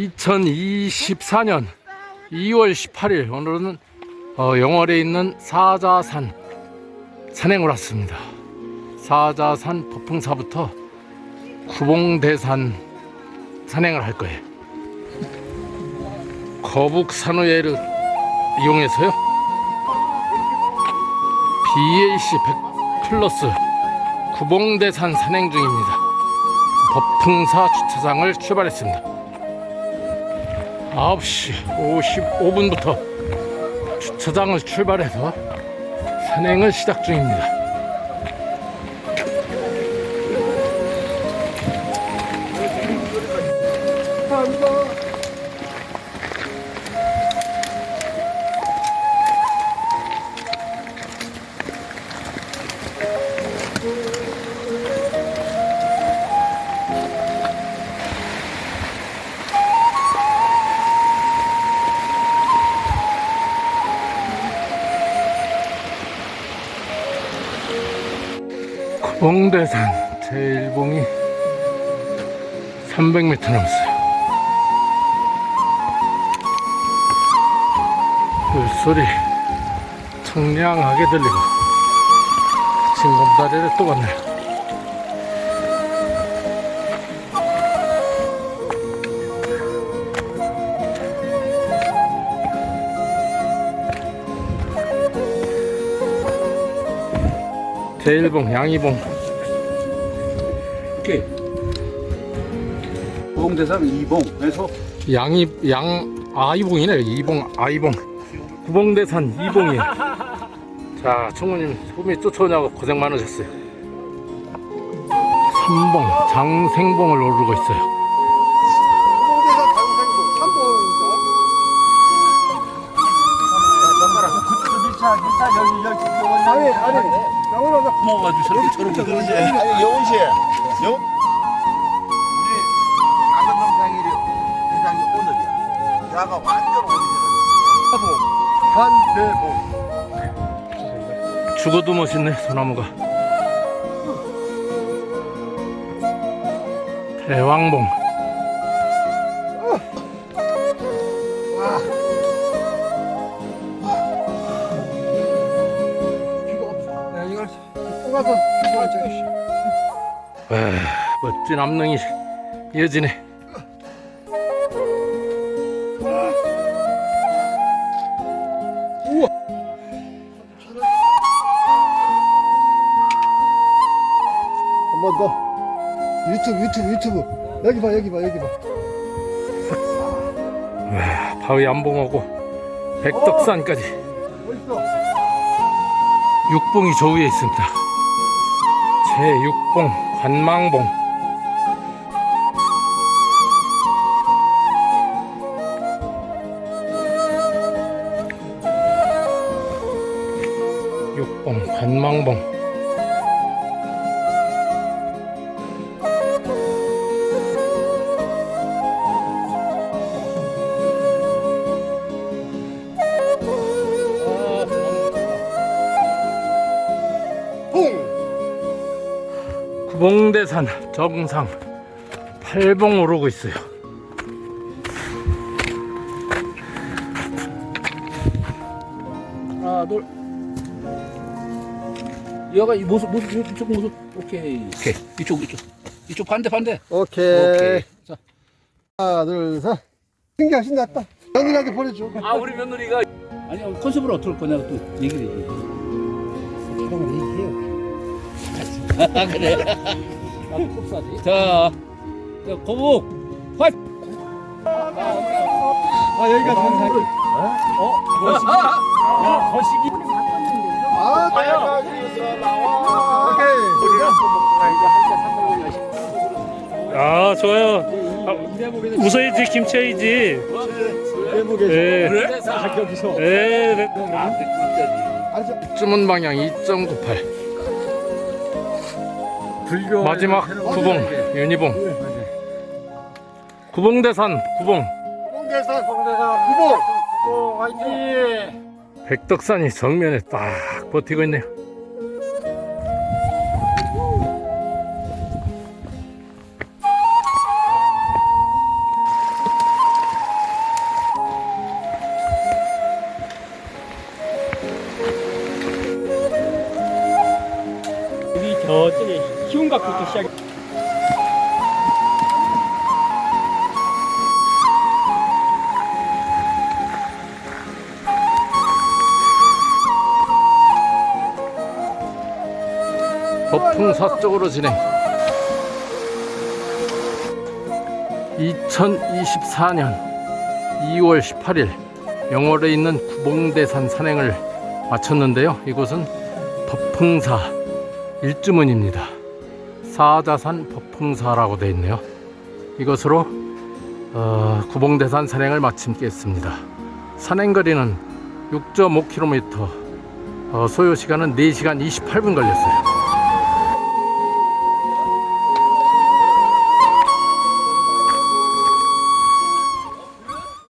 2024년 2월 18일 오늘은 어, 영월에 있는 사자산 산행을 왔습니다. 사자산 폭풍사부터 구봉대산 산행을 할 거예요. 거북 산호예를 이용해서요. BAC 100 플러스 구봉대산 산행 중입니다. 법풍사 주차장을 출발했습니다. 9시 55분부터 주차장을 출발해서 산행을 시작 중입니다. 구봉대산 제일봉이 300m 넘었어요. 물소리 청량하게 들리고 징검다리를 또 갔네요. 제일봉, 양이봉, 오케이. 보봉대상 2봉에서 양이 양 아이봉이네 이봉 아이봉 구봉대산 이봉이에요. 자 청모님 소미 쫓아오냐고 고생 많으셨어요. 삼봉 장생봉을 오르고 있어요. 홍대산 장생봉 3봉입니다. 밀차 밀차 여기 여기 아니, 아니, 먹어가지고 저렇게 저렇게 그러지. 아니 여운 씨, 영 우리 작은 남상일이 회장이 오늘이야. 야가 완전 오늘이야. 반대봉. 죽어도 멋있네 소나무가. 대왕봉 뽑아서 뽑아줘. 와, 멋진 암릉이 이어지네. 한번 더. 유튜브, 유튜브, 유튜브. 여기 봐, 여기 봐, 여기 봐. 와, 바위 암봉하고 백덕산까지 멋있어. 육봉이 저 위에 있습니다. 제6봉 관망봉 구봉대산 정상 8봉 오르고 있어요. 하나 둘. 여가 이 모습 모습 이쪽 모습 오케이 오케이 이쪽 이쪽 이쪽 반대 반대 오케이. 오케이 자 하나, 둘, 셋. 승기야, 신났다. 며느리한테 보내줘. 아 우리 며느리가 아니 컨셉을 어떨 거냐고 또 얘기를 해. 사람을 얘기해요. 아 그래. 자, 자 거북 화이트. 아, 여기가 정상. 어? 거시기. 야 거시기. 아, 하여가지고서 나와. 오케이. 아 좋아요. 웃어야지 김치야지. 네. 그래? 여기서. 네. 네. 아. 아저 주문 방향 2.98 불교 마지막 구봉 네, 네. 유니봉. 네, 구봉대산 구봉. 구봉대산 구봉대산 구봉. 구봉 화이팅. 백덕산이 정면에 딱 버티고 있네요. 여기 저쪽에 이제부터 시작. 법풍사 쪽으로 진행 2024년 2월 18일 영월에 있는 구봉대산 산행을 마쳤는데요 이곳은 법풍사 일주문입니다 사자산 법풍사라고 되어 있네요. 이것으로 어, 구봉대산 산행을 마치겠습니다. 산행 거리는 6.5km 어, 소요 시간은 4시간 28분 걸렸어요